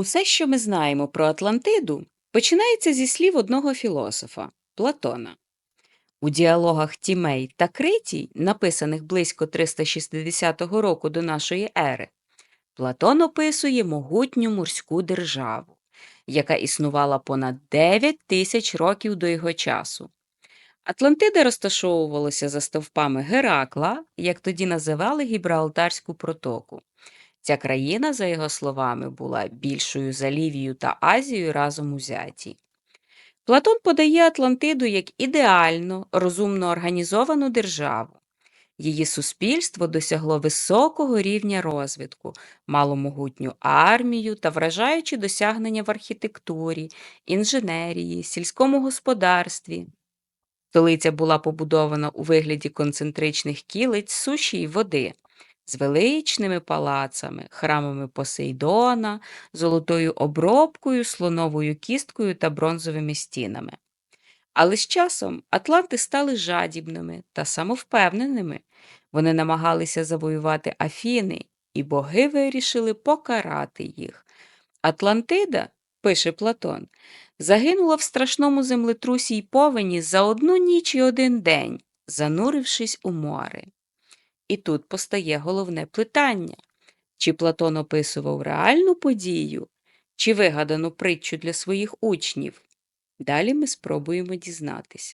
Усе, що ми знаємо про Атлантиду, починається зі слів одного філософа Платона. У діалогах Тімей та Критій, написаних близько 360 року до нашої ери, Платон описує могутню морську державу, яка існувала понад 9 тисяч років до його часу. Атлантида розташовувалася за стовпами Геракла, як тоді називали Гібралтарську протоку. Ця країна, за його словами, була більшою за Лівію та Азію разом узяті. Платон подає Атлантиду як ідеально, розумно організовану державу. Її суспільство досягло високого рівня розвитку, мало могутню армію та вражаючі досягнення в архітектурі, інженерії, сільському господарстві. Столиця була побудована у вигляді концентричних кілиць суші й води з величними палацами, храмами Посейдона, золотою обробкою, слоновою кісткою та бронзовими стінами. Але з часом атланти стали жадібними та самовпевненими. Вони намагалися завоювати Афіни, і боги вирішили покарати їх. Атлантида, пише Платон, загинула в страшному землетрусі й повені за одну ніч і один день, занурившись у море. І тут постає головне питання чи Платон описував реальну подію, чи вигадану притчу для своїх учнів? Далі ми спробуємо дізнатися.